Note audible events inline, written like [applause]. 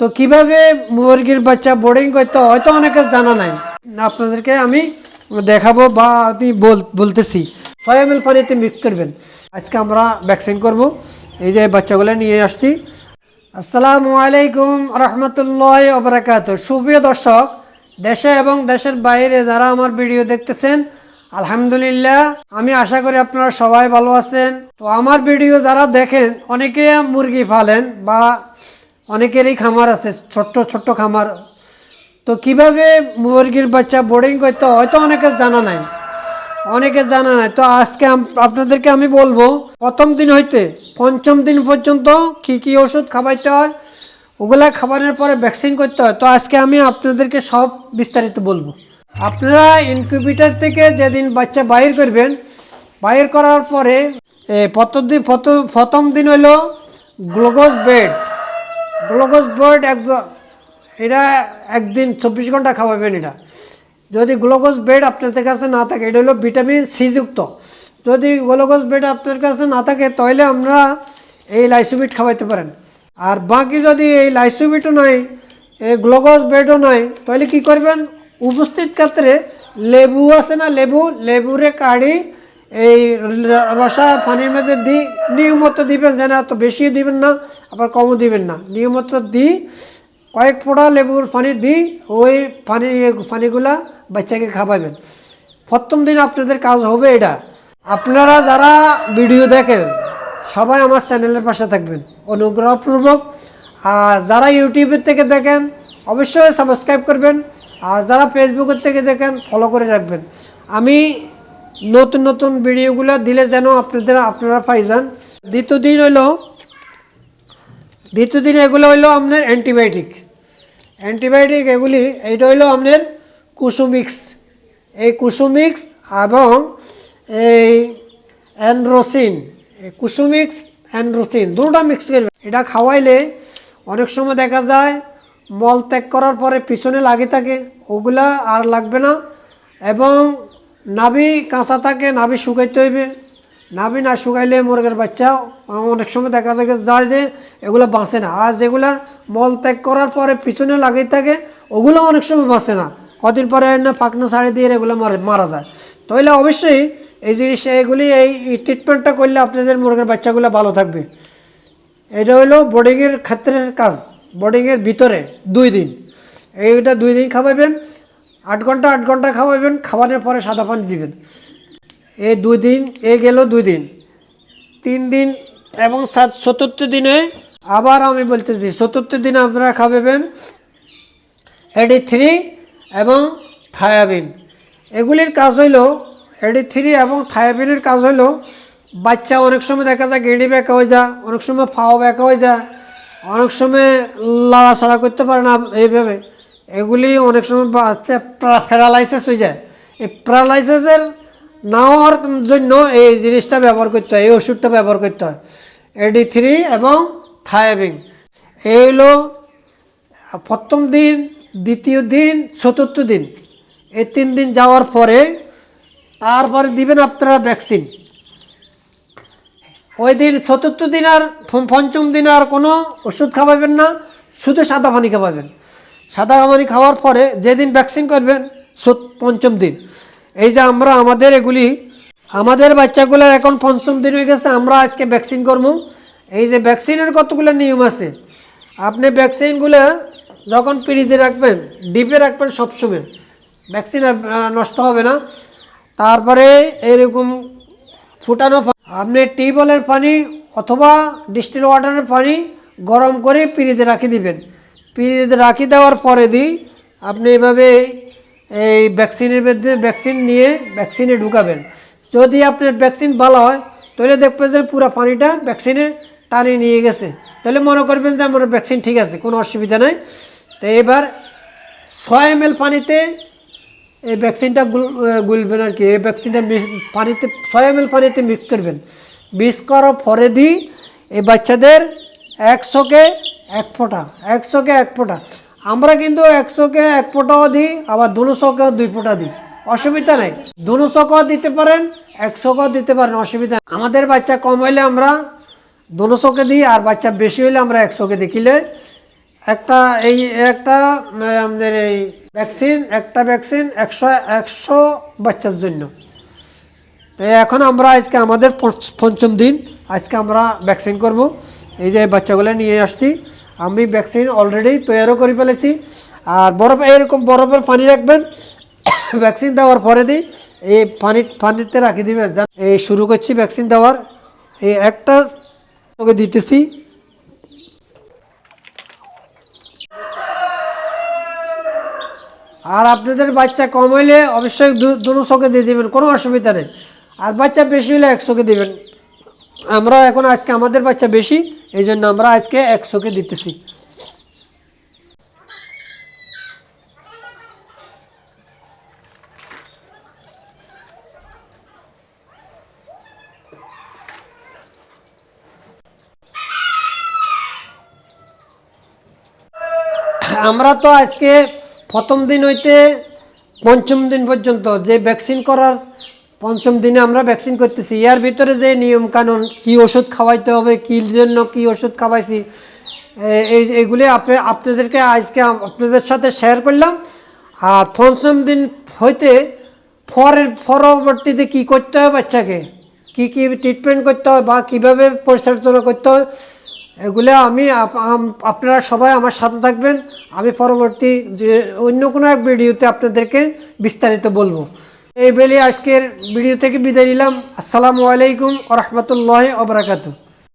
তো কীভাবে মুরগির বাচ্চা বোর্ডিং করতে হয়তো অনেকের জানা নাই। আপনাদেরকে আমি দেখাবো বা আমি বল, বলতেছি। ছয় পানিতে মিক্স করবেন। আজকে আমরা ভ্যাকসিন করব। এই যে বাচ্চাগুলো নিয়ে আসছি। আসসালামু আলাইকুম রহমতুল্লাহ ওবরাকাত সুপ্রিয় দর্শক, দেশে এবং দেশের বাইরে যারা আমার ভিডিও দেখতেছেন, আলহামদুলিল্লাহ, আমি আশা করি আপনারা সবাই ভালো আছেন। তো আমার ভিডিও যারা দেখেন, অনেকে মুরগি পালেন বা অনেকেরই খামার আছে, ছোট্ট ছোট্ট খামার। তো কীভাবে মুরগির বাচ্চা বোর্ডিং করতে হয়তো অনেকের জানা নাই। অনেকে জানা নাই। তো আজকে আপনাদেরকে আমি বলব, প্রথম দিন হইতে পঞ্চম দিন পর্যন্ত কি কি ওষুধ খাওয়াইতে হয়, ওগুলা খাবারের পরে ভ্যাকসিন করতে হয়। তো আজকে আমি আপনাদেরকে সব বিস্তারিত বলব। আপনারা ইনকিউবেটার থেকে যেদিন বাচ্চা বাইর করবেন বাইর করার পরে প্রথম দিন, প্রথম- দিন হলো গ্লুকোজ বেড গ্লুকোজ বেড এক এটা একদিন চব্বিশ ঘণ্টা খাওয়াবেন এটা যদি গ্লুকোজ বেড আপনাদের কাছে না থাকে, এটা হলো ভিটামিন সি যুক্ত। যদি গ্লুকোজ বেড আপনার কাছে না থাকে, তাহলে আমরা এই লাইসোবিট খাওয়াইতে পারেন। আর বাকি যদি এই লাইসোবিটও নাই, এই গ্লুকোজ বেডও নাই, তাহলে কি করবেন? উপস্থিত ক্ষেত্রে লেবু আছে না, লেবু, লেবুরে কাড়ি এই রসা পানির মধ্যে দি, নিয়মিত দিবেন, যেন এত বেশিও দিবেন না, আবার কমও দিবেন না। নিয়মিত দিই কয়েক ফোঁটা লেবুর পানি দিই ওই পানি, পানিগুলা বাচ্চাকে খাওয়াবেন। প্রথম দিন আপনাদের কাজ হবে এটা। আপনারা যারা ভিডিও দেখেন, সবাই আমার চ্যানেলের পাশে থাকবেন। অনুগ্রহপূর্বক, আর যারা ইউটিউবের থেকে দেখেন, অবশ্যই সাবস্ক্রাইব করবেন, আর যারা ফেসবুকের থেকে দেখেন ফলো করে রাখবেন। আমি নতুন নতুন ভিডিওগুলো দিলে যেন আপনাদের, আপনারা পাই যান। দ্বিতীয় দিন হইল, দ্বিতীয় দিন এগুলো হইল আপনার অ্যান্টিবায়োটিক। অ্যান্টিবায়োটিক এগুলি, এইটা হইল আপনার কুসুমিক্স। এই কুসুমিক্স এবং এই অ্যান্ড্রোসিন কুসুমিক্স, অ্যান্ড্রোসিন, দুটা মিক্স করবে এটা খাওয়াইলে অনেক সময় দেখা যায়, মল ত্যাগ করার পরে পিছনে লাগে থাকে, ওগুলা আর লাগবে না। এবং নাভি কাঁচা থাকে, নাভি শুকাইতে হইবে। নাভি না শুকাইলে মুরগের বাচ্চা অনেক সময় দেখা যায় যায় যে এগুলো বাঁচে না। আর যেগুলার মল ত্যাগ করার পরে পিছনে লাগিয়ে থাকে, ওগুলো অনেক সময় বাঁচে না। কদিন পরে না পাকনা ছাড়ি দিয়ে এগুলো মারা মারা যায়। তাহলে অবশ্যই এই জিনিস এগুলি এই ট্রিটমেন্টটা করলে আপনাদের মুরগের বাচ্চাগুলো ভালো থাকবে। এটা হলো বোর্ডিংয়ের ক্ষেত্রের কাজ। বোর্ডিংয়ের ভিতরে দুই দিন। এইটা দুই দিন খাওয়াবেন। আট ঘণ্টা আট ঘণ্টা খাওয়াবেন, খাওয়ানোর পরে সাদা পানি দিবেন। এই দুই দিন, এ গেল দুই দিন। তিন দিন এবং সাত, চতুর্থ দিনে আবার আমি বলতেছি, চতুর্থ দিনে আপনারা খাওয়াবেন এডি থ্রি এবং থায়াবিন। এগুলির কাজ হইল এডি থ্রি এবং থায়াবিনের কাজ হইল, বাচ্চা অনেক সময় দেখা যায় গেঁড়ি ব্যাকা হয়ে যায়, অনেক সময় ফাও ব্যাকা হয়ে যায়, অনেক সময় লাড়াছাড়া করতে পারে না এইভাবে। এগুলি অনেক সময় বাচ্চা প্যারালাইসিস হয়ে যায়। এই প্যারালাইসিসের না হওয়ার জন্য এই জিনিসটা ব্যবহার করতে হয়, এই ওষুধটা ব্যবহার করতে হয়। এডি থ্রি এবং থায়াবিন। এই হলো প্রথম দিন, দ্বিতীয় দিন, চতুর্থ দিন। এই তিন দিন যাওয়ার পরে তারপরে দিবেন আপনারা ভ্যাকসিন ওই দিন চতুর্থ দিন আর পঞ্চম দিন আর কোনো ওষুধ খাওয়াবেন না, শুধু সাদা পানি খাওয়াবেন। সাদা পানি খাওয়ার পরে যেদিন ভ্যাকসিন করবেন পঞ্চম দিন। এই যে আমরা আমাদের এগুলি, আমাদের বাচ্চাগুলোর এখন পঞ্চম দিন হয়ে গেছে, আমরা আজকে ভ্যাকসিন করব। এই যে ভ্যাকসিনের কতগুলো নিয়ম আছে? আপনি ভ্যাকসিনগুলো যখন পিড়িতে রাখবেন ডিপে রাখবেন সবসময়। ভ্যাকসিন নষ্ট হবে না। তারপরে এরকম ফুটানো আপনি টিউবওয়েলের পানি অথবা ডিস্টিল ওয়াটারের পানি গরম করে পিড়িতে রাখি দিবেন। পিড়িতে রাখি দেওয়ার পরে দিই, আপনি এভাবে এই ভ্যাকসিনের মধ্যে ভ্যাকসিন নিয়ে ভ্যাকসিনে ঢুকাবেন। যদি আপনার ভ্যাকসিন ভালো হয়, তাহলে দেখবেন যে পুরো পানিটা ভ্যাকসিনে টানে নিয়ে গেছে। তাহলে মনে করবেন যে আমার ভ্যাকসিন ঠিক আছে, কোনো অসুবিধা নাই। তো এবার ছয় এম পানিতে এই ভ্যাকসিনটা গুল- গুলবেন আর কি। এই ভ্যাকসিনটা পানিতে, ছয় এম পানিতে মিক্স করবেন। মিক্স করার পরে দিই, এই বাচ্চাদের একশোকে এক ফোঁটা, একশোকে এক ফোঁটা। আমরা কিন্তু একশোকে এক ফোঁটাও দিই, আবার দুশোকেও দুই ফোঁটা দিই। অসুবিধা নেই। দুশোকেও দিতে পারেন, একশোকেও দিতে পারেন, অসুবিধা আমাদের বাচ্চা কম হইলে আমরা দুশোকে দিই, আর বাচ্চা বেশি হইলে আমরা একশোকে দিই। কিলে একটা এই, একটা আমাদের এই ভ্যাকসিন একটা ভ্যাকসিন একশো একশো বাচ্চার জন্য। তো এখন আমরা আজকে আমাদের পঞ্চ- পঞ্চম দিন, আজকে আমরা ভ্যাকসিন করব। এই যে বাচ্চাগুলো নিয়ে আসছি, আমি ভ্যাকসিন অলরেডি তৈরিও করে ফেলেছি। আর বরফ এরকম বরফের পানি রাখবেন [coughs] ভ্যাকসিন দেওয়ার পরে দিই এই পানি, পানিতে রাখি দিবেন। এই শুরু করছি ভ্যাকসিন দেওয়ার। এই একটা তোকে দিতেছি। আর আপনাদের বাচ্চা কম হইলে অবশ্যই দুটো চোখে দিয়ে দিবেন, কোনো অসুবিধা নেই। আর বাচ্চা বেশি হলে এক চোখে দিবেন। আমরা এখন আজকে আমাদের বাচ্চা বেশি, এই জন্য আমরা আজকে এক চোখে দিতেছি। আমরা তো আজকে প্রথম দিন হইতে পঞ্চম দিন পর্যন্ত যে ভ্যাকসিন করার পঞ্চম দিনে আমরা ভ্যাকসিন করতেছি। ইয়ার ভিতরে যে নিয়ম কানুন, কি ওষুধ খাওয়াইতে হবে, কি জন্য কি ওষুধ খাওয়াইছি এই, এগুলি আপনি আপনাদেরকে আজকে আপনাদের সাথে শেয়ার করলাম। আর পঞ্চম দিন হইতে পরের, পরবর্তীতে কি করতে হয় বাচ্চাকে? কি কি ট্রিটমেন্ট করতে হয় বা কীভাবে পরিচর্যা করতে হয়, এগুলো আমি আপ- আপনারা সবাই আমার সাথে থাকবেন। আমি পরবর্তী যে অন্য কোনো এক ভিডিওতে আপনাদেরকে বিস্তারিত বলব। এই বেলে আজকের ভিডিও থেকে বিদায় নিলাম। আসসালামু আলাইকুম রহমতুল্লাহ ওবরাকাতু